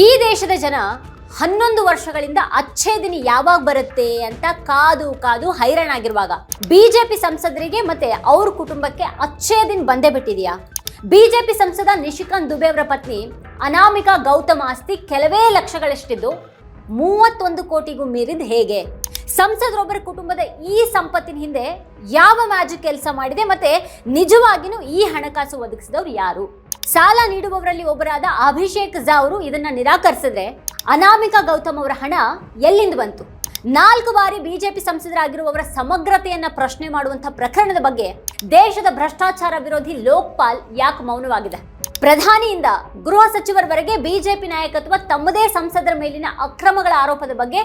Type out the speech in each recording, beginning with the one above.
ಈ ದೇಶದ ಜನ ಹನ್ನೊಂದು ವರ್ಷಗಳಿಂದ ಅಚ್ಚೇ ದಿನ ಯಾವಾಗ ಬರುತ್ತೆ ಅಂತ ಕಾದು ಕಾದು ಹೈರಾಣಾಗಿರುವಾಗ ಬಿಜೆಪಿ ಸಂಸದರಿಗೆ ಮತ್ತೆ ಅವ್ರ ಕುಟುಂಬಕ್ಕೆ ಅಚ್ಚೇ ದಿನ ಬಂದೇ ಬಿಟ್ಟಿದೆಯಾ? ಬಿಜೆಪಿ ಸಂಸದ ನಿಶಿಕಾಂತ್ ದುಬೆ ಅವರ ಪತ್ನಿ ಅನಾಮಿಕಾ ಗೌತಮ ಆಸ್ತಿ ಕೆಲವೇ ಲಕ್ಷಗಳಷ್ಟಿದ್ದು ಮೂವತ್ತೊಂದು ಕೋಟಿಗೂ ಮೀರಿದ ಹೇಗೆ? ಸಂಸದರೊಬ್ಬರ ಕುಟುಂಬದ ಈ ಸಂಪತ್ತಿನ ಹಿಂದೆ ಯಾವ ಮ್ಯಾಜಿಕ್ ಕೆಲಸ ಮಾಡಿದೆ ಮತ್ತೆ ನಿಜವಾಗಿನೂ ಈ ಹಣಕಾಸು ಒದಗಿಸಿದವರು ಯಾರು? ಸಾಲ ನೀಡುವವರಲ್ಲಿ ಒಬ್ಬರಾದ ಅಭಿಷೇಕ್ ಝಾ ಅವರು ಇದನ್ನ ನಿರಾಕರಿಸಿದ್ರೆ ಅನಾಮಿಕಾ ಗೌತಮ್ ಅವರ ಹಣ ಎಲ್ಲಿಂದ ಬಂತು? ನಾಲ್ಕು ಬಾರಿ ಬಿಜೆಪಿ ಸಂಸದರಾಗಿರುವವರ ಸಮಗ್ರತೆಯನ್ನ ಪ್ರಶ್ನೆ ಮಾಡುವಂತಹ ಪ್ರಕರಣದ ಬಗ್ಗೆ ದೇಶದ ಭ್ರಷ್ಟಾಚಾರ ವಿರೋಧಿ ಲೋಕ್ಪಾಲ್ ಯಾಕೆ ಮೌನವಾಗಿದೆ? ಪ್ರಧಾನಿಯಿಂದ ಗೃಹ ಸಚಿವರವರೆಗೆ ಬಿಜೆಪಿ ನಾಯಕತ್ವ ತಮ್ಮದೇ ಸಂಸದರ ಮೇಲಿನ ಅಕ್ರಮಗಳ ಆರೋಪದ ಬಗ್ಗೆ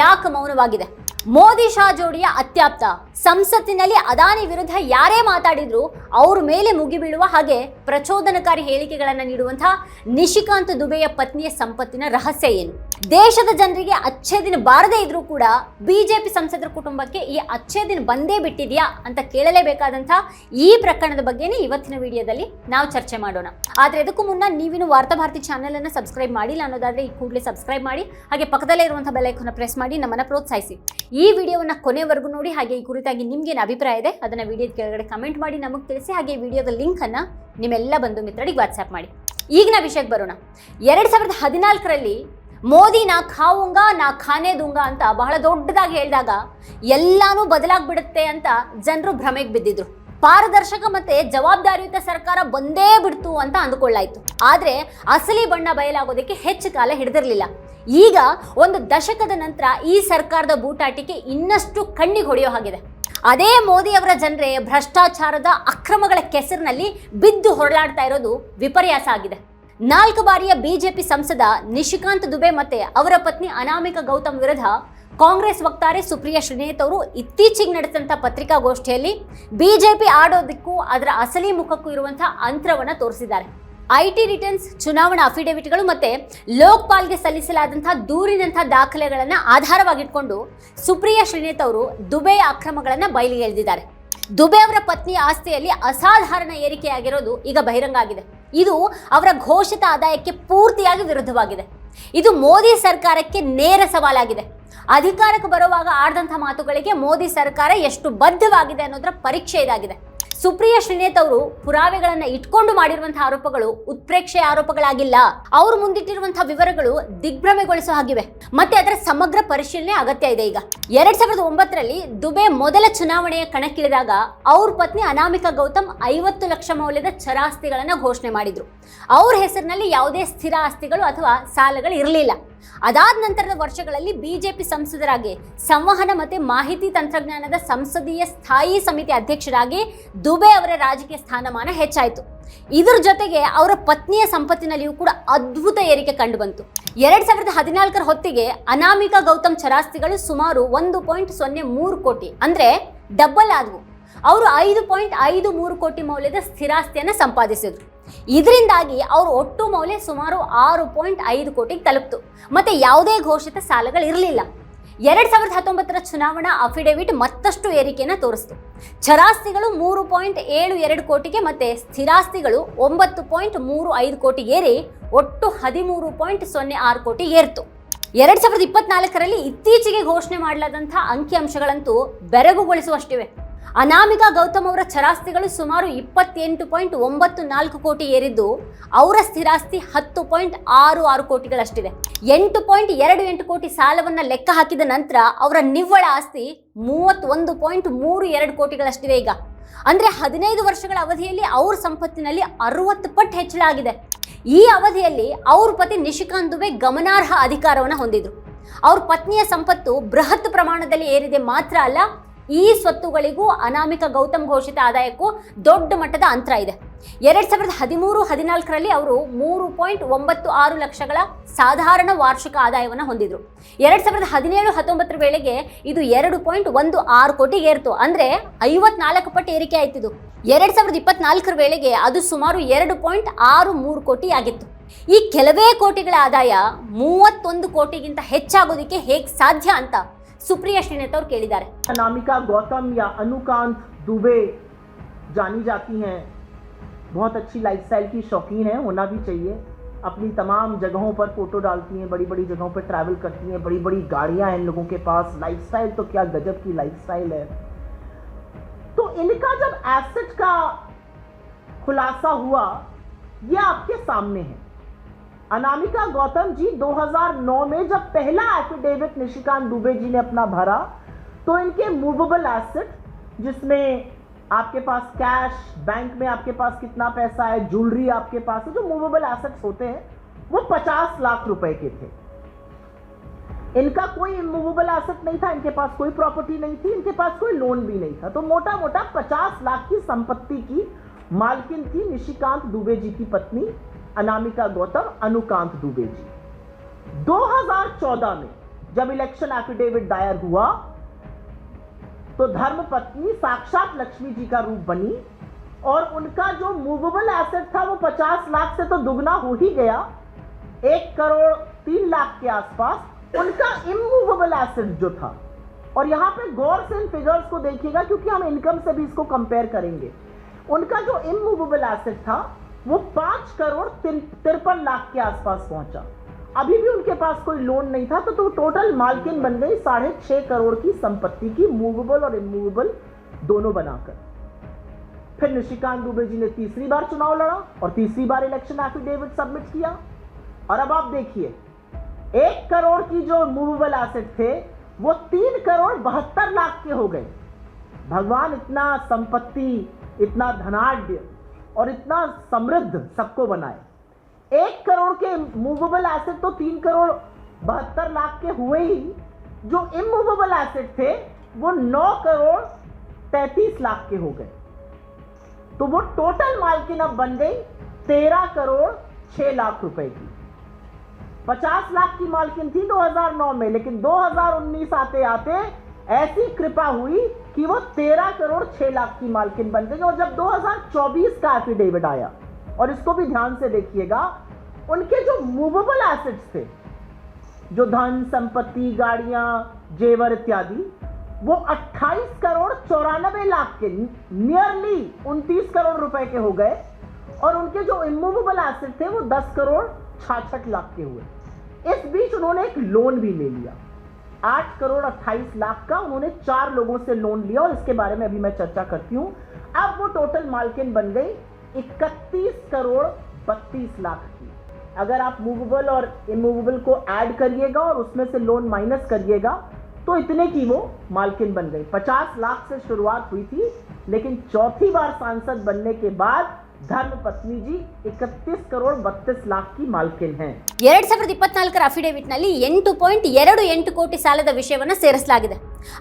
ಯಾಕೆ ಮೌನವಾಗಿದೆ? ಮೋದಿ ಶಾ ಜೋಡಿಯ ಅತ್ಯಾಪ್ತ. ಸಂಸತ್ತಿನಲ್ಲಿ ಅದಾನಿ ವಿರುದ್ಧ ಯಾರೇ ಮಾತಾಡಿದ್ರು ಅವ್ರ ಮೇಲೆ ಮುಗಿಬೀಳುವ ಹಾಗೆ ಪ್ರಚೋದನಕಾರಿ ಹೇಳಿಕೆಗಳನ್ನು ನೀಡುವಂತಹ ನಿಶಿಕಾಂತ್ ದುಬೆಯ ಪತ್ನಿಯ ಸಂಪತ್ತಿನ ರಹಸ್ಯ ಏನು? ದೇಶದ ಜನರಿಗೆ ಅಚ್ಚೇ ದಿನ ಬಾರದೇ ಇದ್ರೂ ಕೂಡ ಬಿಜೆಪಿ ಸಂಸದರ ಕುಟುಂಬಕ್ಕೆ ಈ ಅಚ್ಚೇ ದಿನ ಬಂದೇ ಬಿಟ್ಟಿದೆಯಾ ಅಂತ ಕೇಳಲೇಬೇಕಾದಂತಹ ಈ ಪ್ರಕರಣದ ಬಗ್ಗೆನೇ ಇವತ್ತಿನ ವಿಡಿಯೋದಲ್ಲಿ ನಾವು ಚರ್ಚೆ ಮಾಡೋಣ. ಆದ್ರೆ ಇದಕ್ಕೂ ಮುನ್ನ ನೀವಿನ್ನು ವಾರ್ತಾ ಭಾರತಿ ಚಾನೆಲ್ ಅನ್ನು ಸಬ್ಸ್ಕ್ರೈಬ್ ಮಾಡಿಲ್ಲ ಅನ್ನೋದಾದ್ರೆ ಈ ಕೂಡಲೇ ಸಬ್ಸ್ಕ್ರೈಬ್ ಮಾಡಿ, ಹಾಗೆ ಪಕ್ಕದಲ್ಲೇ ಇರುವಂಥ ಬೆಲ್ ಐಕಾನ್ ಪ್ರೆಸ್ ಮಾಡಿ ನಮ್ಮನ್ನ ಪ್ರೋತ್ಸಾಹಿಸಿ. ಈ ವಿಡಿಯೋವನ್ನು ಕೊನೆವರೆಗೂ ನೋಡಿ, ಹಾಗೆ ಈ ಕುರಿತಾಗಿ ನಿಮ್ಗೇನು ಅಭಿಪ್ರಾಯ ಇದೆ ಅದನ್ನ ವಿಡಿಯೋದ ಕೆಳಗಡೆ ಕಮೆಂಟ್ ಮಾಡಿ, ನಮಗೆ ತಿಳಿಸಿ, ಹಾಗೆ ಈ ವಿಡಿಯೋದ ಲಿಂಕ್ ಅನ್ನ ನಿಮ್ಮೆಲ್ಲ ಬಂಧು ಮಿತ್ರರಿಗೆ ವಾಟ್ಸ್ಆಪ್ ಮಾಡಿ. ಈಗಿನ ವಿಷಯಕ್ಕೆ ಬರೋಣ. ಎರಡು ಸಾವಿರದ ಹದಿನಾಲ್ಕರಲ್ಲಿ ಮೋದಿ ನಾ ಖಾವುಂಗ, ನಾ ಖಾನೆ ದುಂಗ ಅಂತ ಬಹಳ ದೊಡ್ಡದಾಗಿ ಹೇಳಿದಾಗ ಎಲ್ಲಾನು ಬದಲಾಗ್ಬಿಡುತ್ತೆ ಅಂತ ಜನರು ಭ್ರಮೆಗೆ ಬಿದ್ದಿದ್ರು. ಪಾರದರ್ಶಕ ಮತ್ತೆ ಜವಾಬ್ದಾರಿಯುತ ಸರ್ಕಾರ ಬಂದೇ ಬಿಡ್ತು ಅಂತ ಅಂದುಕೊಳ್ಳಾಯ್ತು. ಆದ್ರೆ ಅಸಲಿ ಬಣ್ಣ ಬಯಲಾಗೋದಕ್ಕೆ ಹೆಚ್ಚು ಕಾಲ ಹಿಡಿದಿರಲಿಲ್ಲ. ಈಗ ಒಂದು ದಶಕದ ನಂತರ ಈ ಸರ್ಕಾರದ ಬೂಟಾಟಿಕೆ ಇನ್ನಷ್ಟು ಕಣ್ಣಿಗೆ ಹೊಡೆಯೋ ಹಾಗಿದೆ. ಅದೇ ಮೋದಿ ಅವರ ಜನರೇ ಭ್ರಷ್ಟಾಚಾರದ ಅಕ್ರಮಗಳ ಕೆಸರಿನಲ್ಲಿ ಬಿದ್ದು ಹೊರಳಾಡ್ತಾ ಇರೋದು ವಿಪರ್ಯಾಸ ಆಗಿದೆ. ನಾಲ್ಕು ಬಾರಿಯ ಬಿಜೆಪಿ ಸಂಸದ ನಿಶಿಕಾಂತ್ ದುಬೆ ಮತ್ತೆ ಅವರ ಪತ್ನಿ ಅನಾಮಿಕ ಗೌತಮ್ ವಿರುದ್ಧ ಕಾಂಗ್ರೆಸ್ ವಕ್ತಾರೆ ಸುಪ್ರಿಯಾ ಶ್ರೀನೇತ್ ಅವರು ಇತ್ತೀಚೆಗೆ ನಡೆಸಿದಂಥ ಪತ್ರಿಕಾಗೋಷ್ಠಿಯಲ್ಲಿ ಬಿಜೆಪಿ ಆಡೋದಕ್ಕೂ ಅದರ ಅಸಲಿ ಮುಖಕ್ಕೂ ಇರುವಂತಹ ಅಂತರವನ್ನು ತೋರಿಸಿದ್ದಾರೆ. ಐಟಿ ರಿಟರ್ನ್ಸ್, ಚುನಾವಣಾ ಅಫಿಡವಿಟ್ಗಳು ಮತ್ತೆ ಲೋಕ್ಪಾಲ್ಗೆ ಸಲ್ಲಿಸಲಾದಂತಹ ದೂರಿನಂತಹ ದಾಖಲೆಗಳನ್ನು ಆಧಾರವಾಗಿಟ್ಕೊಂಡು ಸುಪ್ರಿಯಾ ಶ್ರೀನೇತ್ ಅವರು ದುಬೆಯ ಅಕ್ರಮಗಳನ್ನ ಬಯಲಿಗೆ ಎಳೆದಿದ್ದಾರೆ. ದುಬೆ ಅವರ ಪತ್ನಿ ಆಸ್ತಿಯಲ್ಲಿ ಅಸಾಧಾರಣ ಏರಿಕೆಯಾಗಿರೋದು ಈಗ ಬಹಿರಂಗ ಆಗಿದೆ. ಇದು ಅವರ ಘೋಷಿತ ಆದಾಯಕ್ಕೆ ಪೂರ್ತಿಯಾಗಿ ವಿರುದ್ಧವಾಗಿದೆ. ಇದು ಮೋದಿ ಸರ್ಕಾರಕ್ಕೆ ನೇರ ಸವಾಲಾಗಿದೆ. ಅಧಿಕಾರಕ್ಕೆ ಬರುವಾಗ ಆಡಿದಂಥ ಮಾತುಗಳಿಗೆ ಮೋದಿ ಸರ್ಕಾರ ಎಷ್ಟು ಬದ್ಧವಾಗಿದೆ ಅನ್ನೋದರ ಪರೀಕ್ಷೆ ಇದಾಗಿದೆ. ಸುಪ್ರಿಯಾ ಶ್ರೀನೇತ್ ಅವರು ಪುರಾವೆಗಳನ್ನ ಇಟ್ಕೊಂಡು ಮಾಡಿರುವಂತಹ ಆರೋಪಗಳು ಉತ್ಪ್ರೇಕ್ಷೆಯ ಆರೋಪಗಳಾಗಿಲ್ಲ. ಅವರು ಮುಂದಿಟ್ಟಿರುವಂತಹ ವಿವರಗಳು ದಿಗ್ಭ್ರಮೆಗೊಳಿಸೋ ಹಾಗಿವೆ. ಮತ್ತೆ ಅದರ ಸಮಗ್ರ ಪರಿಶೀಲನೆ ಅಗತ್ಯ ಇದೆ ಈಗ. ಎರಡ್ ಸಾವಿರದ ಒಂಬತ್ತರಲ್ಲಿ ದುಬೆ ಮೊದಲ ಚುನಾವಣೆಯ ಕಣಕ್ಕಿಳಿದಾಗ ಅವ್ರ ಪತ್ನಿ ಅನಾಮಿಕಾ ಗೌತಮ್ ಐವತ್ತು ಲಕ್ಷ ಮೌಲ್ಯದ ಚರಾಸ್ತಿಗಳನ್ನ ಘೋಷಣೆ ಮಾಡಿದ್ರು. ಅವ್ರ ಹೆಸರಿನಲ್ಲಿ ಯಾವುದೇ ಸ್ಥಿರ ಆಸ್ತಿಗಳು ಅಥವಾ ಸಾಲಗಳು ಇರಲಿಲ್ಲ. ಅದಾದ ನಂತರದ ವರ್ಷಗಳಲ್ಲಿ ಬಿಜೆಪಿ ಸಂಸದರಾಗಿ, ಸಂವಹನ ಮತ್ತು ಮಾಹಿತಿ ತಂತ್ರಜ್ಞಾನದ ಸಂಸದೀಯ ಸ್ಥಾಯಿ ಸಮಿತಿ ಅಧ್ಯಕ್ಷರಾಗಿ ದುಬೆ ಅವರ ರಾಜಕೀಯ ಸ್ಥಾನಮಾನ ಹೆಚ್ಚಾಯಿತು. ಇದರ ಜೊತೆಗೆ ಅವರ ಪತ್ನಿಯ ಸಂಪತ್ತಿನಲ್ಲಿಯೂ ಕೂಡ ಅದ್ಭುತ ಏರಿಕೆ ಕಂಡುಬಂತು. ಎರಡ್ ಸಾವಿರದ ಹದಿನಾಲ್ಕರ ಹೊತ್ತಿಗೆ ಅನಾಮಿಕಾ ಗೌತಮ್ ಚರಾಸ್ತಿಗಳು ಸುಮಾರು ಒಂದು ಪಾಯಿಂಟ್ ಸೊನ್ನೆ ಮೂರು ಕೋಟಿ, ಅಂದ್ರೆ ಡಬಲ್ ಆದವು. ಅವರು ಐದು ಪಾಯಿಂಟ್ ಐದು ಮೂರು ಕೋಟಿ ಮೌಲ್ಯದ ಸ್ಥಿರಾಸ್ತಿಯನ್ನು ಸಂಪಾದಿಸಿದ್ರು. ಇದರಿಂದಾಗಿ ಅವರು ಒಟ್ಟು ಮೌಲ್ಯ ಸುಮಾರು ಆರು ಪಾಯಿಂಟ್ ಐದು ಕೋಟಿಗೆ ತಲುಪ್ತು. ಮತ್ತೆ ಯಾವುದೇ ಘೋಷಿತ ಸಾಲಗಳಿರಲಿಲ್ಲ. ಎರಡು ಸಾವಿರದ ಹತ್ತೊಂಬತ್ತರ ಚುನಾವಣಾ ಅಫಿಡೇವಿಟ್ ಮತ್ತಷ್ಟು ಏರಿಕೆಯನ್ನು ತೋರಿಸ್ತು. ಚರಾಸ್ತಿಗಳು ಮೂರು ಪಾಯಿಂಟ್ ಏಳು ಎರಡು ಕೋಟಿಗೆ ಮತ್ತೆ ಸ್ಥಿರಾಸ್ತಿಗಳು ಒಂಬತ್ತು ಪಾಯಿಂಟ್ ಮೂರು ಐದು ಕೋಟಿ ಏರಿ ಒಟ್ಟು ಹದಿಮೂರು ಪಾಯಿಂಟ್ ಸೊನ್ನೆ ಆರು ಕೋಟಿ ಏರ್ತು. ಎರಡು ಸಾವಿರದ ಇಪ್ಪತ್ನಾಲ್ಕರಲ್ಲಿ ಇತ್ತೀಚೆಗೆ ಘೋಷಣೆ ಮಾಡಲಾದಂತಹ ಅಂಕಿಅಂಶಗಳಂತೂ ಬೆರಗುಗೊಳಿಸುವಷ್ಟಿವೆ. ಅನಾಮಿಕಾ ಗೌತಮ್ ಅವರ ಚರಾಸ್ತಿಗಳು ಸುಮಾರು ಇಪ್ಪತ್ತೆಂಟು ಪಾಯಿಂಟ್ ಒಂಬತ್ತು ನಾಲ್ಕು ಕೋಟಿ ಏರಿದ್ದು, ಅವರ ಸ್ಥಿರಾಸ್ತಿ ಹತ್ತು ಪಾಯಿಂಟ್ ಆರು ಆರು ಕೋಟಿಗಳಷ್ಟಿದೆ. ಎಂಟು ಪಾಯಿಂಟ್ ಎರಡು ಎಂಟು ಕೋಟಿ ಸಾಲವನ್ನು ಲೆಕ್ಕ ಹಾಕಿದ ನಂತರ ಅವರ ನಿವ್ವಳ ಆಸ್ತಿ ಮೂವತ್ತೊಂದು ಪಾಯಿಂಟ್ ಮೂರು ಎರಡು ಕೋಟಿಗಳಷ್ಟಿದೆ ಈಗ. ಅಂದರೆ ಹದಿನೈದು ವರ್ಷಗಳ ಅವಧಿಯಲ್ಲಿ ಅವ್ರ ಸಂಪತ್ತಿನಲ್ಲಿ ಅರವತ್ತು ಪಟ್ಟು ಹೆಚ್ಚಳ ಆಗಿದೆ. ಈ ಅವಧಿಯಲ್ಲಿ ಅವ್ರ ಪತಿ ನಿಶಿಕಾಂತ್ ದುಬೆ ಗಮನಾರ್ಹ ಅಧಿಕಾರವನ್ನು ಹೊಂದಿದ್ರು. ಅವ್ರ ಪತ್ನಿಯ ಸಂಪತ್ತು ಬೃಹತ್ ಪ್ರಮಾಣದಲ್ಲಿ ಏರಿದೆ ಮಾತ್ರ ಅಲ್ಲ ಈ ಸ್ವತ್ತುಗಳಿಗೂ ಅನಾಮಿಕ ಗೌತಮ್ ಘೋಷಿತ ಆದಾಯಕ್ಕೂ ದೊಡ್ಡ ಮಟ್ಟದ ಅಂತರ ಇದೆ. ಎರಡ್ ಸಾವಿರದ ಹದಿಮೂರು ಹದಿನಾಲ್ಕರಲ್ಲಿ ಅವರು ಮೂರು ಪಾಯಿಂಟ್ ಒಂಬತ್ತು ಆರು ಲಕ್ಷಗಳ ಸಾಧಾರಣ ವಾರ್ಷಿಕ ಆದಾಯವನ್ನು ಹೊಂದಿದ್ರು. ಎರಡ್ ಸಾವಿರದ ಹದಿನೇಳು ಹತ್ತೊಂಬತ್ತರ ವೇಳೆಗೆ ಇದು ಎರಡು ಪಾಯಿಂಟ್ ಒಂದು ಆರು ಕೋಟಿಗೆ ಏರ್ತು. ಅಂದ್ರೆ ಐವತ್ನಾಲ್ಕು ಪಟ್ಟು ಏರಿಕೆ ಆಯ್ತಿದ್ದು ಎರಡ್ ಸಾವಿರದ ಇಪ್ಪತ್ನಾಲ್ಕರ ವೇಳೆಗೆ ಅದು ಸುಮಾರು ಎರಡು ಪಾಯಿಂಟ್ ಆರು ಮೂರು ಕೋಟಿ ಆಗಿತ್ತು. ಈ ಕೆಲವೇ ಕೋಟಿಗಳ ಆದಾಯ ಮೂವತ್ತೊಂದು ಕೋಟಿಗಿಂತ ಹೆಚ್ಚಾಗೋದಕ್ಕೆ ಹೇಗೆ ಸಾಧ್ಯ ಅಂತ ಸುಪ್ರಿಯಾ ಶ್ರೀನಾಥ್ ಅವ್ರು ಕೇಳಿದ್ದಾರೆ अनामिका गौतम या अनुकांत दुबे जानी जाती हैं बहुत अच्छी लाइफस्टाइल की शौकीन है होना भी चाहिए अपनी तमाम जगहों पर फोटो डालती हैं बड़ी बड़ी जगहों पर ट्रैवल करती हैं बड़ी बड़ी गाड़ियां हैं इन लोगों के पास लाइफस्टाइल तो क्या गजब की लाइफस्टाइल है तो इनका जब एसेट का खुलासा हुआ ये आपके सामने है अनामिका गौतम जी 2009 में जब पहला एफिडेविट निशिकांत दुबे जी ने अपना भरा तो इनके मूवेबल एसेट जिसमें आपके पास कैश बैंक में आपके पास कितना पैसा है ज्वेलरी आपके पास है, जो मूवेबल एसेट्स होते हैं, वो 50 लाख रुपए के थे। इनका कोई इमूवेबल एसेट नहीं था, इनके पास कोई प्रॉपर्टी नहीं थी, इनके पास कोई लोन भी नहीं था। तो मोटा मोटा 50 लाख की संपत्ति की, मालकिन थी निशिकांत दुबे जी की पत्नी। अनामिका गौतम, अनुकांत दुबे जी। 2014 में जब इलेक्शन एफिडेविट दायर हुआ तो धर्म पत्नी साक्षात लक्ष्मी जी का रूप बनी और उनका जो मूवेबल एसेट था वो 50 लाख से तो दुगना हो ही गया। एक करोड़ तीन लाख के आसपास उनका इमूवेबल एसेट जो था। और यहाँ पे गौर से इन फिगर्स को देखिएगा, क्योंकि हम इनकम से भी इसको कंपेयर करेंगे। उनका जो इमूवेबल एसेट था वो पाँच करोड़ तिरपन लाख के आसपास पहुँचा। अभी भी उनके पास कोई लोन नहीं था तो, तो टोटल मालकिन बन गई साढ़े छह करोड़ की संपत्ति की मूवेबल और इमूवेबल दोनों बनाकर। फिर निशिकांत दुबे जी ने तीसरी बार चुनाव लड़ा और तीसरी बार इलेक्शन एफिडेविट सबमिट किया। और अब आप देखिए एक करोड़ की जो मूवेबल एसेट थे वो तीन करोड़ बहत्तर लाख के हो गए। भगवान इतना संपत्ति इतना धनाढ़ और इतना समृद्ध सबको बनाए। एक करोड़ के मूवेबल एसेट तो तीन करोड़ बहत्तर लाख के हुए ही। जो इमूवेबल एसेट थे, वो नौ करोड़ तैतीस लाख के हो गए। तो वो टोटल मालकिन अब बन गई तेरह करोड़ छह लाख रुपए की। पचास लाख की मालकिन थी 2009 में, लेकिन 2019 आते आते ऐसी कृपा हुई कि वो 13 करोड़ 6 लाख की मालकिन बन गई और जब 2024 का एफिडेविट आया, और इसको भी ध्यान से देखिएगा, उनके जो मूवेबल एसेट्स थे, जो धन, संपत्ति, गाड़ियाँ, जेवर इत्यादि, वो 28 करोड़ चौरानबे लाख के नियरली 29 करोड़ रुपए के हो गए, और उनके जो इमूवेबल एसेट थे वो 10 करोड़ छाछठ लाख के हुए। इस बीच उन्होंने एक लोन भी ले लिया। आठ करोड़ अट्ठाईस लाख का उन्होंने चार लोगों से लोन लिया और इसके बारे में अभी मैं चर्चा करती हूँ। अब वो टोटल मालकिन बन गई इकतीस करोड़ बत्तीस लाख की। अगर आप मूवेबल और इमूवेबल को ऐड करिएगा और उसमें से लोन माइनस करिएगा तो इतने की वो मालकिन बन गई। पचास लाख से शुरुआत हुई थी, लेकिन चौथी बार सांसद बनने के बाद ಧರ್ಮಪತ್ನಿ ಜಿ ಇಕತ್ತೀಸ್ ಕರೋಡ್ ಬತ್ತೀಸ್ ಲಾಖ್ ಕಿ ಮಾಲ್ಕಿನ್ ಎರಡ್ ಸಾವಿರದ ಇಪ್ಪತ್ನಾಲ್ಕರ ಅಫಿಡೇವಿಟ್ನಲ್ಲಿ ಎಂಟು ಪಾಯಿಂಟ್ ಎರಡು ಎಂಟು ಕೋಟಿ ಸಾಲದ ವಿಷಯವನ್ನ ಸೇರಿಸಲಾಗಿದೆ.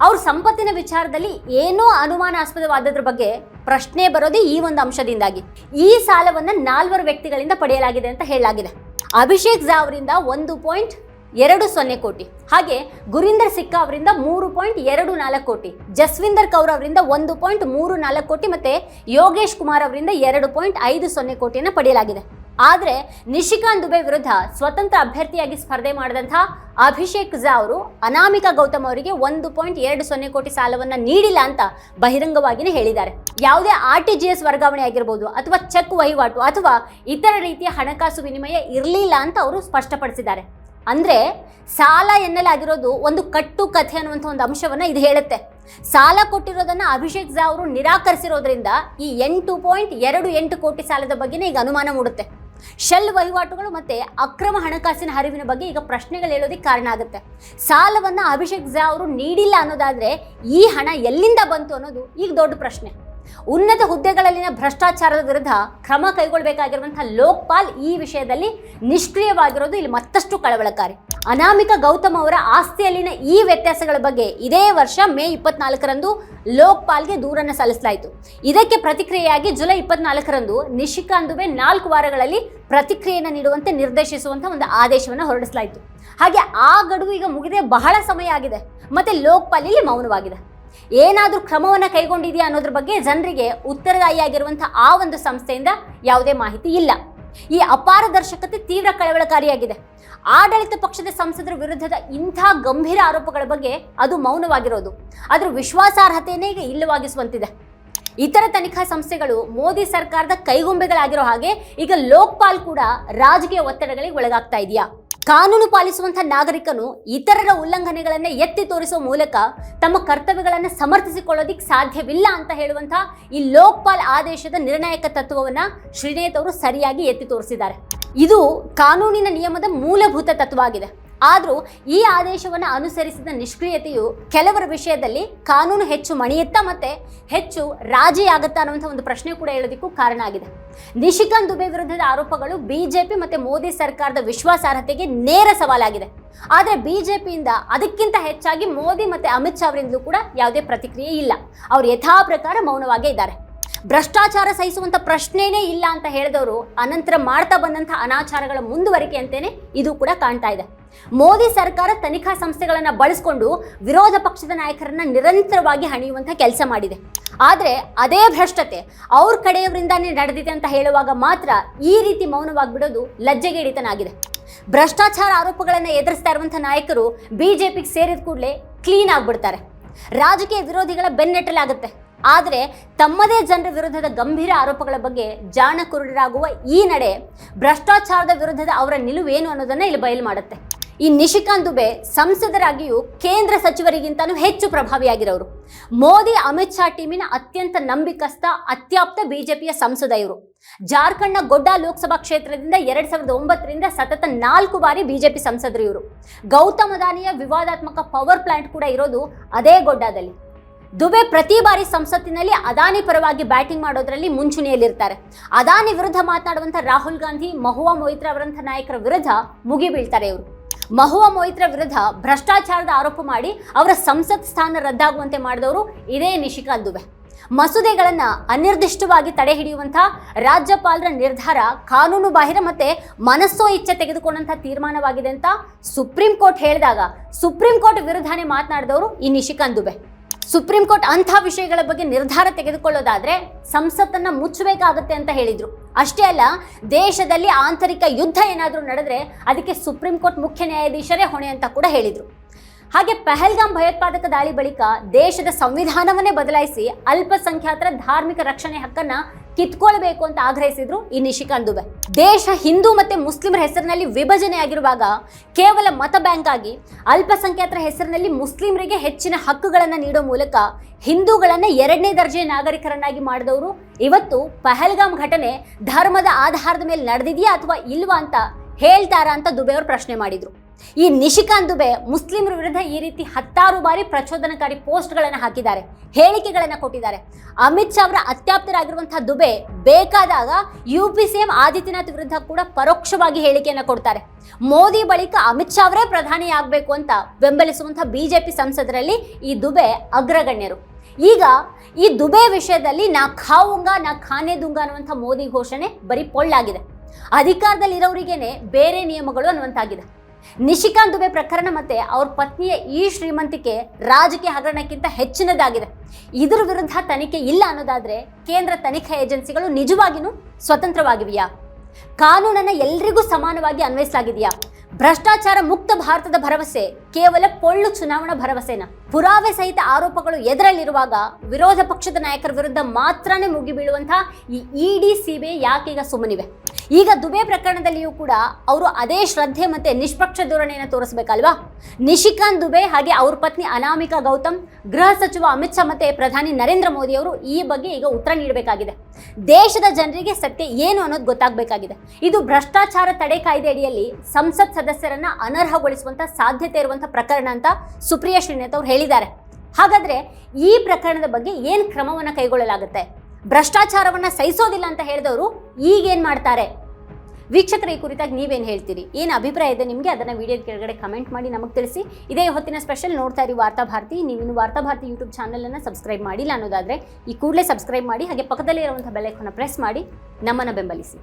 ಅವ್ರ ಸಂಪತ್ತಿನ ವಿಚಾರದಲ್ಲಿ ಏನೋ ಅನುಮಾನಾಸ್ಪದವಾದದ್ರ ಬಗ್ಗೆ ಪ್ರಶ್ನೆ ಬರೋದೇ ಈ ಒಂದು ಅಂಶದಿಂದಾಗಿ. ಈ ಸಾಲವನ್ನ ನಾಲ್ವರು ವ್ಯಕ್ತಿಗಳಿಂದ ಪಡೆಯಲಾಗಿದೆ ಅಂತ ಹೇಳಲಾಗಿದೆ. ಅಭಿಷೇಕ್ ಜಾವ್ರಿಂದ ಒಂದು ಪಾಯಿಂಟ್ ಎರಡು ಸೊನ್ನೆ ಕೋಟಿ. ಹಾಗೆ ಗುರಿಂದರ್ ಸಿಕ್ಕಾ ಅವರಿಂದ ಮೂರು ಪಾಯಿಂಟ್ ಎರಡು ನಾಲ್ಕು ಕೋಟಿ, ಜಸ್ವಿಂದರ್ ಕೌರ್ ಅವರಿಂದ ಒಂದು ಪಾಯಿಂಟ್ ಮೂರು ನಾಲ್ಕು ಕೋಟಿ ಮತ್ತೆ ಯೋಗೇಶ್ ಕುಮಾರ್ ಅವರಿಂದ ಎರಡು ಪಾಯಿಂಟ್ ಐದು ಸೊನ್ನೆ ಕೋಟಿಯನ್ನು ಪಡೆಯಲಾಗಿದೆ. ಆದರೆ ನಿಶಿಕಾಂತ್ ದುಬೆ ವಿರುದ್ಧ ಸ್ವತಂತ್ರ ಅಭ್ಯರ್ಥಿಯಾಗಿ ಸ್ಪರ್ಧೆ ಮಾಡಿದಂಥ ಅಭಿಷೇಕ್ ಝಾ ಅವರು ಅನಾಮಿಕಾ ಗೌತಮ್ ಅವರಿಗೆ ಒಂದು ಪಾಯಿಂಟ್ ಎರಡು ಸೊನ್ನೆ ಕೋಟಿ ಸಾಲವನ್ನ ನೀಡಿಲ್ಲ ಅಂತ ಬಹಿರಂಗವಾಗಿನೇ ಹೇಳಿದ್ದಾರೆ. ಯಾವುದೇ ಆರ್ ಟಿ ಜಿ ಎಸ್ ವರ್ಗಾವಣೆ ಆಗಿರ್ಬೋದು ಅಥವಾ ಚೆಕ್ ವಹಿವಾಟು ಅಥವಾ ಇತರ ರೀತಿಯ ಹಣಕಾಸು ವಿನಿಮಯ ಇರಲಿಲ್ಲ ಅಂತ ಅವರು ಸ್ಪಷ್ಟಪಡಿಸಿದ್ದಾರೆ. ಅಂದ್ರೆ ಸಾಲ ಎನ್ನಲಾಗಿರೋದು ಒಂದು ಕಟ್ಟು ಕಥೆ ಅನ್ನುವಂಥ ಒಂದು ಅಂಶವನ್ನು ಇದು ಹೇಳುತ್ತೆ. ಸಾಲ ಕೊಟ್ಟಿರೋದನ್ನ ಅಭಿಷೇಕ್ ಝಾ ಅವರು ನಿರಾಕರಿಸಿರೋದ್ರಿಂದ ಈ ಎಂಟು ಪಾಯಿಂಟ್ ಎರಡು ಎಂಟು ಕೋಟಿ ಸಾಲದ ಬಗ್ಗೆನೇ ಈಗ ಅನುಮಾನ ಮೂಡುತ್ತೆ. ಶೆಲ್ ವಹಿವಾಟುಗಳು ಮತ್ತೆ ಅಕ್ರಮ ಹಣಕಾಸಿನ ಹರಿವಿನ ಬಗ್ಗೆ ಈಗ ಪ್ರಶ್ನೆಗಳು ಹೇಳೋದಕ್ಕೆ ಕಾರಣ ಆಗುತ್ತೆ. ಸಾಲವನ್ನ ಅಭಿಷೇಕ್ ಝಾ ಅವರು ನೀಡಿಲ್ಲ ಅನ್ನೋದಾದ್ರೆ ಈ ಹಣ ಎಲ್ಲಿಂದ ಬಂತು ಅನ್ನೋದು ಈಗ ದೊಡ್ಡ ಪ್ರಶ್ನೆ. ಉನ್ನತ ಹುದ್ದೆಗಳಲ್ಲಿನ ಭ್ರಷ್ಟಾಚಾರದ ವಿರುದ್ಧ ಕ್ರಮ ಕೈಗೊಳ್ಳಬೇಕಾಗಿರುವಂತಹ ಲೋಕ್ಪಾಲ್ ಈ ವಿಷಯದಲ್ಲಿ ನಿಷ್ಕ್ರಿಯವಾಗಿರೋದು ಇಲ್ಲಿ ಮತ್ತಷ್ಟು ಕಳವಳಕಾರಿ. ಅನಾಮಿಕ ಗೌತಮ್ ಅವರ ಆಸ್ತಿಯಲ್ಲಿನ ಈ ವ್ಯತ್ಯಾಸಗಳ ಬಗ್ಗೆ ಇದೇ ವರ್ಷ ಮೇ ಇಪ್ಪತ್ನಾಲ್ಕರಂದು ಲೋಕ್ಪಾಲ್ಗೆ ದೂರನ್ನು ಸಲ್ಲಿಸಲಾಯಿತು. ಇದಕ್ಕೆ ಪ್ರತಿಕ್ರಿಯೆಯಾಗಿ ಜುಲೈ ಇಪ್ಪತ್ನಾಲ್ಕರಂದು ನಿಶಿಕಾಂದು ನಾಲ್ಕು ವಾರಗಳಲ್ಲಿ ಪ್ರತಿಕ್ರಿಯೆಯನ್ನು ನೀಡುವಂತೆ ನಿರ್ದೇಶಿಸುವಂತ ಒಂದು ಆದೇಶವನ್ನು ಹೊರಡಿಸಲಾಯಿತು. ಹಾಗೆ ಆ ಗಡುವು ಈಗ ಮುಗಿದೇ ಬಹಳ ಸಮಯ ಆಗಿದೆ. ಮತ್ತೆ ಲೋಕ್ಪಾಲ್ ಇಲ್ಲಿ ಮೌನವಾಗಿದೆ. ಏನಾದರೂ ಕ್ರಮವನ್ನು ಕೈಗೊಂಡಿದೆಯಾ ಅನ್ನೋದ್ರ ಬಗ್ಗೆ ಜನರಿಗೆ ಉತ್ತರದಾಯಿಯಾಗಿರುವಂಥ ಆ ಒಂದು ಸಂಸ್ಥೆಯಿಂದ ಯಾವುದೇ ಮಾಹಿತಿ ಇಲ್ಲ. ಈ ಅಪಾರದರ್ಶಕತೆ ತೀವ್ರ ಕಳವಳಕಾರಿಯಾಗಿದೆ. ಆಡಳಿತ ಪಕ್ಷದ ಸಂಸದರ ವಿರುದ್ಧದ ಇಂಥ ಗಂಭೀರ ಆರೋಪಗಳ ಬಗ್ಗೆ ಅದು ಮೌನವಾಗಿರೋದು. ಅದರ ವಿಶ್ವಾಸಾರ್ಹತೆಯನ್ನೇ ಈಗ ಇಲ್ಲವಾಗಿಸುವಂತಿದೆ. ಇತರ ತನಿಖಾ ಸಂಸ್ಥೆಗಳು ಮೋದಿ ಸರ್ಕಾರದ ಕೈಗೊಂಬೆಗಳಾಗಿರೋ ಹಾಗೆ ಈಗ ಲೋಕ್ಪಾಲ್ ಕೂಡ ರಾಜಕೀಯ ಒತ್ತಡಗಳಿಗೆ ಒಳಗಾಗ್ತಾ ಇದೆಯಾ? ಕಾನೂನು ಪಾಲಿಸುವಂತಹ ನಾಗರಿಕನು ಇತರರ ಉಲ್ಲಂಘನೆಗಳನ್ನ ಎತ್ತಿ ತೋರಿಸುವ ಮೂಲಕ ತಮ್ಮ ಕರ್ತವ್ಯಗಳನ್ನು ಸಮರ್ಥಿಸಿಕೊಳ್ಳೋದಿಕ್ ಸಾಧ್ಯವಿಲ್ಲ ಅಂತ ಹೇಳುವಂತಹ ಈ ಲೋಕ್ಪಾಲ್ ಆದೇಶದ ನಿರ್ಣಾಯಕ ತತ್ವವನ್ನ ಶ್ರೀನೇತ್ ಅವರು ಸರಿಯಾಗಿ ಎತ್ತಿ ತೋರಿಸಿದ್ದಾರೆ. ಇದು ಕಾನೂನಿನ ನಿಯಮದ ಮೂಲಭೂತ ತತ್ವ ಆಗಿದೆ. ಆದರೂ ಈ ಆದೇಶವನ್ನು ಅನುಸರಿಸಿದ ನಿಷ್ಕ್ರಿಯತೆಯು ಕೆಲವರ ವಿಷಯದಲ್ಲಿ ಕಾನೂನು ಹೆಚ್ಚು ಮಣಿಯುತ್ತಾ ಮತ್ತೆ ಹೆಚ್ಚು ರಾಜಿಯಾಗುತ್ತಾ ಅನ್ನುವಂಥ ಒಂದು ಪ್ರಶ್ನೆ ಕೂಡ ಹೇಳೋದಕ್ಕೂ ಕಾರಣ ಆಗಿದೆ. ನಿಶಿಕಾಂತ್ ದುಬೆ ವಿರುದ್ಧದ ಆರೋಪಗಳು ಬಿಜೆಪಿ ಮತ್ತು ಮೋದಿ ಸರ್ಕಾರದ ವಿಶ್ವಾಸಾರ್ಹತೆಗೆ ನೇರ ಸವಾಲಾಗಿದೆ. ಆದರೆ ಬಿಜೆಪಿಯಿಂದ ಅದಕ್ಕಿಂತ ಹೆಚ್ಚಾಗಿ ಮೋದಿ ಮತ್ತು ಅಮಿತ್ ಶಾ ಅವರಿಂದಲೂ ಕೂಡ ಯಾವುದೇ ಪ್ರತಿಕ್ರಿಯೆ ಇಲ್ಲ. ಅವರು ಯಥಾ ಪ್ರಕಾರ ಮೌನವಾಗೇ ಇದ್ದಾರೆ. ಭ್ರಷ್ಟಾಚಾರ ಸಹಿಸುವಂಥ ಪ್ರಶ್ನೆನೇ ಇಲ್ಲ ಅಂತ ಹೇಳಿದವರು ಅನಂತರ ಮಾಡ್ತಾ ಬಂದಂಥ ಅನಾಚಾರಗಳ ಮುಂದುವರಿಕೆ ಅಂತೇನೆ ಇದು ಕೂಡ ಕಾಣ್ತಾ ಇದೆ. ಮೋದಿ ಸರ್ಕಾರ ತನಿಖಾ ಸಂಸ್ಥೆಗಳನ್ನು ಬಳಸಿಕೊಂಡು ವಿರೋಧ ಪಕ್ಷದ ನಾಯಕರನ್ನ ನಿರಂತರವಾಗಿ ಹಣಿಯುವಂಥ ಕೆಲಸ ಮಾಡಿದೆ. ಆದರೆ ಅದೇ ಭ್ರಷ್ಟತೆ ಅವ್ರ ಕಡೆಯವರಿಂದಾನೇ ನಡೆದಿದೆ ಅಂತ ಹೇಳುವಾಗ ಮಾತ್ರ ಈ ರೀತಿ ಮೌನವಾಗಿಬಿಡೋದು ಲಜ್ಜೆಗೇಡಿತನಾಗಿದೆ. ಭ್ರಷ್ಟಾಚಾರ ಆರೋಪಗಳನ್ನು ಎದುರಿಸ್ತಾ ಇರುವಂಥ ನಾಯಕರು ಬಿಜೆಪಿಗೆ ಸೇರಿದ ಕೂಡಲೇ ಕ್ಲೀನ್ ಆಗಿಬಿಡ್ತಾರೆ. ರಾಜಕೀಯ ವಿರೋಧಿಗಳ ಬೆನ್ನಟ್ಟಲಾಗುತ್ತೆ. ಆದರೆ ತಮ್ಮದೇ ಜನರ ವಿರುದ್ಧದ ಗಂಭೀರ ಆರೋಪಗಳ ಬಗ್ಗೆ ಜಾಣ ಕುರುಡರಾಗುವ ಈ ನಡೆ ಭ್ರಷ್ಟಾಚಾರದ ವಿರುದ್ಧದ ಅವರ ನಿಲುವೇನು ಅನ್ನೋದನ್ನ ಇಲ್ಲಿ ಬಯಲು ಮಾಡುತ್ತೆ. ಈ ನಿಶಿಕಾಂತ್ ದುಬೆ ಸಂಸದರಾಗಿಯೂ ಕೇಂದ್ರ ಸಚಿವರಿಗಿಂತಲೂ ಹೆಚ್ಚು ಪ್ರಭಾವಿಯಾಗಿರೋರು. ಮೋದಿ, ಅಮಿತ್ ಶಾ ಟೀಮಿನ ಅತ್ಯಂತ ನಂಬಿಕಸ್ಥ, ಅತ್ಯಾಪ್ತ ಬಿಜೆಪಿಯ ಸಂಸದ ಇವರು. ಜಾರ್ಖಂಡ್ನ ಗೊಡ್ಡಾ ಲೋಕಸಭಾ ಕ್ಷೇತ್ರದಿಂದ ಎರಡ್ ಸಾವಿರದ ಒಂಬತ್ತರಿಂದ ಸತತ ನಾಲ್ಕು ಬಾರಿ ಬಿಜೆಪಿ ಸಂಸದರು ಇವರು. ಗೌತಮ್ ಅದಾನಿಯ ವಿವಾದಾತ್ಮಕ ಪವರ್ ಪ್ಲಾಂಟ್ ಕೂಡ ಇರೋದು ಅದೇ ಗೊಡ್ಡಾದಲ್ಲಿ. ದುಬೆ ಪ್ರತಿ ಬಾರಿ ಸಂಸತ್ತಿನಲ್ಲಿ ಅದಾನಿ ಪರವಾಗಿ ಬ್ಯಾಟಿಂಗ್ ಮಾಡೋದ್ರಲ್ಲಿ ಮುಂಚೂಣಿಯಲ್ಲಿರ್ತಾರೆ. ಅದಾನಿ ವಿರುದ್ಧ ಮಾತನಾಡುವಂಥ ರಾಹುಲ್ ಗಾಂಧಿ, ಮಹುವಾ ಮೊಯಿತ್ರಾ ಅವರಂಥ ನಾಯಕರ ವಿರುದ್ಧ ಮುಗಿಬೀಳ್ತಾರೆ ಇವರು. ಮಹುವಾ ಮೊಯಿತ್ರಾ ವಿರುದ್ಧ ಭ್ರಷ್ಟಾಚಾರದ ಆರೋಪ ಮಾಡಿ ಅವರ ಸಂಸತ್ ಸ್ಥಾನ ರದ್ದಾಗುವಂತೆ ಮಾಡಿದವರು ಇದೇ ನಿಶಿಕಾಂತ್ ದುಬೆ. ಮಸೂದೆಗಳನ್ನ ಅನಿರ್ದಿಷ್ಟವಾಗಿ ತಡೆ ಹಿಡಿಯುವಂಥ ರಾಜ್ಯಪಾಲರ ನಿರ್ಧಾರ ಕಾನೂನು ಬಾಹಿರ ಮತ್ತೆ ಮನಸ್ಸೋ ಇಚ್ಛೆ ತೆಗೆದುಕೊಂಡಂಥ ತೀರ್ಮಾನವಾಗಿದೆ ಅಂತ ಸುಪ್ರೀಂ ಕೋರ್ಟ್ ಹೇಳಿದಾಗ ಸುಪ್ರೀಂ ಕೋರ್ಟ್ ವಿರುದ್ಧನೇ ಮಾತನಾಡಿದವರು ಈ ನಿಶಿಕಾಂತ್ ದುಬೆ. ಸುಪ್ರೀಂ ಕೋರ್ಟ್ ಅಂಥ ವಿಷಯಗಳ ಬಗ್ಗೆ ನಿರ್ಧಾರ ತೆಗೆದುಕೊಳ್ಳೋದಾದ್ರೆ ಸಂಸತ್ತನ್ನ ಮುಚ್ಚಬೇಕಾಗುತ್ತೆ ಅಂತ ಹೇಳಿದ್ರು. ಅಷ್ಟೇ ಅಲ್ಲ, ದೇಶದಲ್ಲಿ ಆಂತರಿಕ ಯುದ್ಧ ಏನಾದರೂ ನಡೆದ್ರೆ ಅದಕ್ಕೆ ಸುಪ್ರೀಂ ಕೋರ್ಟ್ ಮುಖ್ಯ ನ್ಯಾಯಾಧೀಶರೇ ಹೊಣೆ ಅಂತ ಕೂಡ ಹೇಳಿದರು. ಹಾಗೆ ಪೆಹಲ್ಗಾಮ್ ಭಯೋತ್ಪಾದಕ ದಾಳಿ ಬಳಿಕ ದೇಶದ ಸಂವಿಧಾನವನ್ನೇ ಬದಲಾಯಿಸಿ ಅಲ್ಪಸಂಖ್ಯಾತರ ಧಾರ್ಮಿಕ ರಕ್ಷಣೆ ಹಕ್ಕನ್ನ ಕಿತ್ಕೊಳ್ಬೇಕು ಅಂತ ಆಗ್ರಹಿಸಿದ್ರು ಈ ನಿಶಿಕಾಂತ್ ದುಬೆ. ದೇಶ ಹಿಂದೂ ಮತ್ತೆ ಮುಸ್ಲಿಮರ ಹೆಸರಿನಲ್ಲಿ ವಿಭಜನೆ ಆಗಿರುವಾಗ ಕೇವಲ ಮತ ಬ್ಯಾಂಕ್ ಆಗಿ ಅಲ್ಪಸಂಖ್ಯಾತರ ಹೆಸರಿನಲ್ಲಿ ಮುಸ್ಲಿಮರಿಗೆ ಹೆಚ್ಚಿನ ಹಕ್ಕುಗಳನ್ನು ನೀಡೋ ಮೂಲಕ ಹಿಂದೂಗಳನ್ನು ಎರಡನೇ ದರ್ಜೆಯ ನಾಗರಿಕರನ್ನಾಗಿ ಮಾಡಿದವರು. ಇವತ್ತು ಪಹಲ್ಗಾಮ್ ಘಟನೆ ಧರ್ಮದ ಆಧಾರದ ಮೇಲೆ ನಡೆದಿದೆಯಾ ಅಥವಾ ಇಲ್ವಾ ಅಂತ ಹೇಳ್ತಾರಾ ಅಂತ ದುಬೆ ಅವರು ಪ್ರಶ್ನೆ ಮಾಡಿದ್ರು. ಈ ನಿಶಿಕಾಂತ್ ದುಬೆ ಮುಸ್ಲಿಮರ ವಿರುದ್ಧ ಈ ರೀತಿ ಹತ್ತಾರು ಬಾರಿ ಪ್ರಚೋದನಕಾರಿ ಪೋಸ್ಟ್ಗಳನ್ನು ಹಾಕಿದ್ದಾರೆ, ಹೇಳಿಕೆಗಳನ್ನು ಕೊಟ್ಟಿದ್ದಾರೆ. ಅಮಿತ್ ಶಾ ಅವರ ಅತ್ಯಾಪ್ತರಾಗಿರುವಂತಹ ದುಬೆ ಬೇಕಾದಾಗ U P C M Adityanath ವಿರುದ್ಧ ಕೂಡ ಪರೋಕ್ಷವಾಗಿ ಹೇಳಿಕೆಯನ್ನು ಕೊಡ್ತಾರೆ. ಮೋದಿ ಬಳಿಕ ಅಮಿತ್ ಶಾ ಅವರೇ ಪ್ರಧಾನಿ ಆಗಬೇಕು ಅಂತ ಬೆಂಬಲಿಸುವಂತಹ ಬಿಜೆಪಿ ಸಂಸದರಲ್ಲಿ ಈ ದುಬೆ ಅಗ್ರಗಣ್ಯರು. ಈಗ ಈ ದುಬೆ ವಿಷಯದಲ್ಲಿ ನಾ ಖಾವುಂಗ ನಾ ಖಾನೆ ದುಂಗ ಅನ್ನುವಂಥ ಮೋದಿ ಘೋಷಣೆ ಬರೀ ಪೊಳ್ಳಾಗಿದೆ. ಅಧಿಕಾರದಲ್ಲಿರೋರಿಗೇನೆ ಬೇರೆ ನಿಯಮಗಳು ಅನ್ನುವಂತಾಗಿದೆ. ನಿಶಿಕಾಂತ್ ದುಬೆ ಪ್ರಕರಣ ಮತ್ತೆ ಅವ್ರ ಪತ್ನಿಯ ಈ ಶ್ರೀಮಂತಿಕೆ ರಾಜಕೀಯ ಹಗರಣಕ್ಕಿಂತ ಹೆಚ್ಚಿನದಾಗಿದೆ. ಇದರ ವಿರುದ್ಧ ತನಿಖೆ ಇಲ್ಲ ಅನ್ನೋದಾದ್ರೆ ಕೇಂದ್ರ ತನಿಖಾ ಏಜೆನ್ಸಿಗಳು ನಿಜವಾಗಿಯೂ ಸ್ವತಂತ್ರವಾಗಿವೆಯಾ? ಕಾನೂನನ್ನ ಎಲ್ರಿಗೂ ಸಮಾನವಾಗಿ ಅನ್ವಯಿಸಲಾಗಿದೆಯಾ? ಭ್ರಷ್ಟಾಚಾರ ಮುಕ್ತ ಭಾರತದ ಭರವಸೆ ಕೇವಲ ಪೊಳ್ಳು ಚುನಾವಣಾ ಭರವಸೆನ? ಪುರಾವೆ ಸಹಿತ ಆರೋಪಗಳು ಎದುರಲ್ಲಿರುವಾಗ ವಿರೋಧ ಪಕ್ಷದ ನಾಯಕರ ವಿರುದ್ಧ ಮಾತ್ರನೇ ಮುಗಿಬೀಳುವಂತಹ ಈ ಇಡಿ ಸಿಬಿಐ ಯಾಕೀಗ ಸುಮ್ಮನಿವೆ? ಈಗ ದುಬೆ ಪ್ರಕರಣದಲ್ಲಿಯೂ ಕೂಡ ಅವರು ಅದೇ ಶ್ರದ್ಧೆ ಮತ್ತೆ ನಿಷ್ಪಕ್ಷ ಧೋರಣೆಯನ್ನು ತೋರಿಸಬೇಕಲ್ವಾ? ನಿಶಿಕಾಂತ್ ದುಬೆ ಹಾಗೆ ಅವ್ರ ಪತ್ನಿ ಅನಾಮಿಕಾ ಗೌತಮ್, ಗೃಹ ಸಚಿವ ಅಮಿತ್ ಶಾ ಮತ್ತೆ ಪ್ರಧಾನಿ ನರೇಂದ್ರ ಮೋದಿ ಅವರು ಈ ಬಗ್ಗೆ ಈಗ ಉತ್ತರ ನೀಡಬೇಕಾಗಿದೆ. ದೇಶದ ಜನರಿಗೆ ಸತ್ಯ ಏನು ಅನ್ನೋದು ಗೊತ್ತಾಗಬೇಕಾಗಿದೆ. ಇದು ಭ್ರಷ್ಟಾಚಾರ ತಡೆ ಕಾಯ್ದೆ ಅಡಿಯಲ್ಲಿ ಸಂಸತ್ ಸದಸ್ಯರನ್ನು ಅನರ್ಹಗೊಳಿಸುವಂತ ಸಾಧ್ಯತೆ ಇರುವಂಥ ಪ್ರಕರಣ ಅಂತ ಸುಪ್ರಿಯಾ ಶ್ರೀನಾಥ್ ಅವರು ಹೇಳಿದ್ದಾರೆ. ಹಾಗಾದ್ರೆ ಈ ಪ್ರಕರಣದ ಬಗ್ಗೆ ಏನು ಕ್ರಮವನ್ನು ಕೈಗೊಳ್ಳಲಾಗುತ್ತೆ? ಭ್ರಷ್ಟಾಚಾರವನ್ನ ಸಹಿಸೋದಿಲ್ಲ ಅಂತ ಹೇಳಿದವರು ಈಗೇನ್ ಮಾಡ್ತಾರೆ? ವೀಕ್ಷಕರ, ಈ ಕುರಿತಾಗಿ ನೀವೇನು ಹೇಳ್ತೀರಿ? ಏನು ಅಭಿಪ್ರಾಯ ಇದೆ ನಿಮಗೆ? ಅದನ್ನು ವಿಡಿಯೋದ ಕೆಳಗಡೆ ಕಮೆಂಟ್ ಮಾಡಿ ನಮಗೆ ತಿಳಿಸಿ. ಇದೇ ಹೊತ್ತಿನ ಸ್ಪೆಷಲ್ ನೋಡ್ತಾ ಇರಿ ವಾರ್ತಾಭಾರತಿ ನೀವು ಇನ್ನು ವಾರ್ತಾಭಾರತಿ ಯೂಟ್ಯೂಬ್ ಚಾನಲನ್ನು ಸಬ್ಸ್ಕ್ರೈಬ್ ಮಾಡಿಲ್ಲ ಅನ್ನೋದಾದರೆ ಈ ಕೂಡಲೇ ಸಬ್ಸ್ಕ್ರೈಬ್ ಮಾಡಿ, ಹಾಗೆ ಪಕ್ಕದಲ್ಲೇ ಇರುವಂಥ ಬೆಲ್ಲೈಕನ್ನ ಪ್ರೆಸ್ ಮಾಡಿ, ನಮ್ಮನ್ನು ಬೆಂಬಲಿಸಿ.